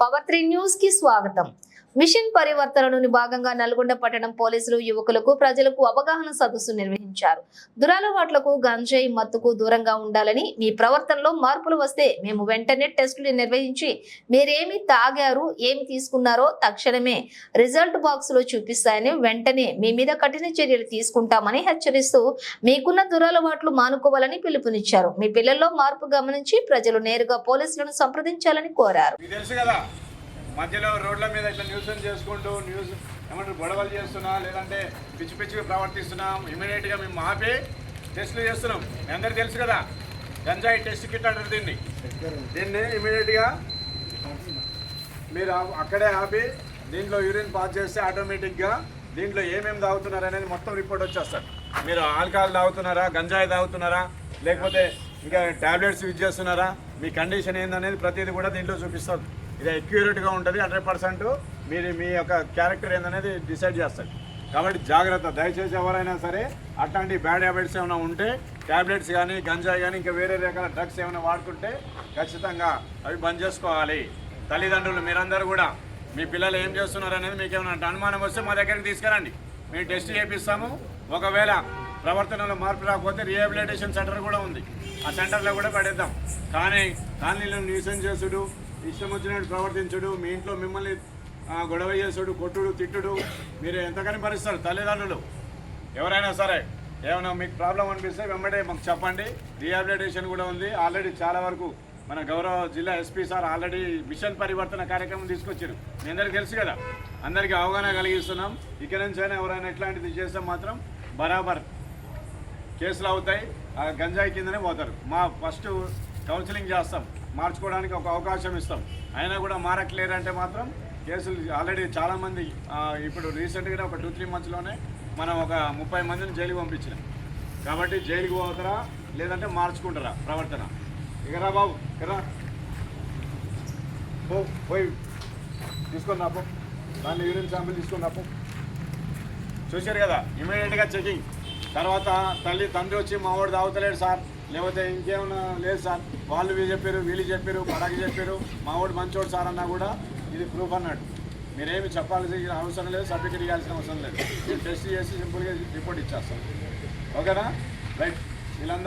Power three న్యూస్కి స్వాగతం machine పరివర్తనలోని భాగంగా నల్గొండ పట్టణం పోలీసులు యువకులకు ప్రజలకు అవగాహన సదస్సు నిర్వహించారు. దురలవాట్లకు గంజాయి మత్తుకు దూరంగా ఉండాలని మీ ప్రవర్తనలో మార్పులు వస్తే మేము వెంటనే టెస్టులు నిర్వహించి మీరేమి తాగారు ఏమి తీసుకున్నారో తక్షణమే రిజల్ట్ బాక్స్లో చూపిస్తాయని వెంటనే మీ మీద కఠిన చర్యలు తీసుకుంటామని హెచ్చరిస్తూ మీకున్న దురలవాట్లు మానుకోవాలని పిలుపునిచ్చారు. మీ పిల్లల్లో మార్పు గమనించి ప్రజలు నేరుగా పోలీసులను సంప్రదించాలని కోరారు. తెలుసు కదా మధ్యలో రోడ్ల మీద ఇట్లా న్యూసెన్స్ చేసుకుంటూ న్యూస్ ఏమంటారు గొడవలు చేస్తున్నా లేదంటే పిచ్చి పిచ్చిగా ప్రవర్తిస్తున్నాం ఇమీడియట్గా మేము ఆపి టెస్టులు చేస్తున్నాం. మీ అందరికీ తెలుసు కదా గంజాయి టెస్ట్ కిట్ అంటారు దీన్ని. దీన్ని ఇమీడియట్గా మీరు ఆ- అక్కడే ఆపి దీంట్లో యూరిన్ పాస్ చేస్తే ఆటోమేటిక్గా దీంట్లో ఏమేమి తాగుతున్నారు అనేది మొత్తం రిపోర్ట్ వచ్చేస్తారు మీరు ఆల్కహాల్ తాగుతున్నారా గంజాయి తాగుతున్నారా లేకపోతే ఇంకా టాబ్లెట్స్ యూజ్ చేస్తున్నారా మీ కండిషన్ ఏందనేది ప్రతిదీ కూడా దీంట్లో చూపిస్తారు ఇది అక్యూరేట్గా ఉంటుంది హండ్రెడ్ పర్సెంట్ మీరు మీ యొక్క క్యారెక్టర్ ఏందనేది డిసైడ్ చేస్తారు. కాబట్టి జాగ్రత్త దయచేసి ఎవరైనా సరే అట్లాంటి బ్యాడ్ హ్యాబిట్స్ ఏమైనా ఉంటే టాబ్లెట్స్ కానీ గంజాయి కానీ ఇంకా వేరే రకాల డ్రగ్స్ ఏమైనా వాడుకుంటే ఖచ్చితంగా అవి బంద్ చేసుకోవాలి. తల్లిదండ్రులు మీరందరూ కూడా మీ పిల్లలు ఏం చేస్తున్నారు అనేది మీకు ఏమైనా అనుమానం వస్తే మా దగ్గరికి తీసుకురండి. మేము టెస్ట్ చేపిస్తాము. ఒకవేళ ప్రవర్తనలో మార్పు రాకపోతే రీహాబిలిటేషన్ సెంటర్ కూడా ఉంది. ఆ సెంటర్లో కూడా పడేద్దాం. కానీ కాలనీలను న్యూసెన్స్ చేసుడు ఇష్టం వచ్చినట్టు ప్రవర్తించుడు మీ ఇంట్లో మిమ్మల్ని గొడవ చేసుడు కొట్టుడు తిట్టుడు మీరు ఎంతకని భరిస్తారు తల్లిదండ్రులు. ఎవరైనా సరే ఏమైనా మీకు ప్రాబ్లం అనిపిస్తే వెంబడే మాకు చెప్పండి. రీహాబిలిటేషన్ కూడా ఉంది. ఆల్రెడీ చాలా వరకు మన గౌరవ జిల్లా ఎస్పీ సార్ ఆల్రెడీ మిషన్ పరివర్తన కార్యక్రమం తీసుకొచ్చారు. మీ అందరికీ తెలుసు కదా అందరికీ అవగాహన కలిగిస్తున్నాం. ఇక నుంచి అయినా ఎవరైనా ఎట్లాంటిది చేస్తే మాత్రం బరాబర్ కేసులు అవుతాయి. ఆ గంజాయి కిందనే పోతారు. మా ఫస్ట్ కౌన్సిలింగ్ చేస్తాం. మార్చుకోవడానికి ఒక అవకాశం ఇస్తాం. అయినా కూడా మారట్లేరంటే మాత్రం కేసులు ఆల్రెడీ చాలామంది ఇప్పుడు రీసెంట్గా ఒక టూ త్రీ మంత్స్లోనే మనం ఒక ముప్పై మందిని జైలుకి పంపించినాం. కాబట్టి జైలుకి పోతారా లేదంటే మార్చుకుంటారా ప్రవర్తన? ఇకరా బాబు ఇకరా పో పోయి తీసుకొని రాపో దాన్ని యూరిన్ శాంపిల్ తీసుకొని రాపో చూశారు కదా ఇమీడియట్గా చెకింగ్ తర్వాత తల్లి తండ్రి వచ్చి మావాడు తాగుతలేడు సార్. లేకపోతే ఇంకేమైనా లేదు సార్. వాళ్ళు వీళ్ళు చెప్పారు వీళ్ళు చెప్పారు పడకి చెప్పారు. మా వాడు మంచోడు సార్ అన్నా కూడా ఇది ప్రూఫ్ అన్నాడు. మీరేమి చెప్పాల్సిన అవసరం లేదు సర్టిఫికేట్ ఇవ్వాల్సిన అవసరం లేదు. మీరు టెస్ట్ చేసి సింపుల్గా రిపోర్ట్ ఇచ్చేస్తాం ఓకేనా? రైట్. వీళ్ళందరూ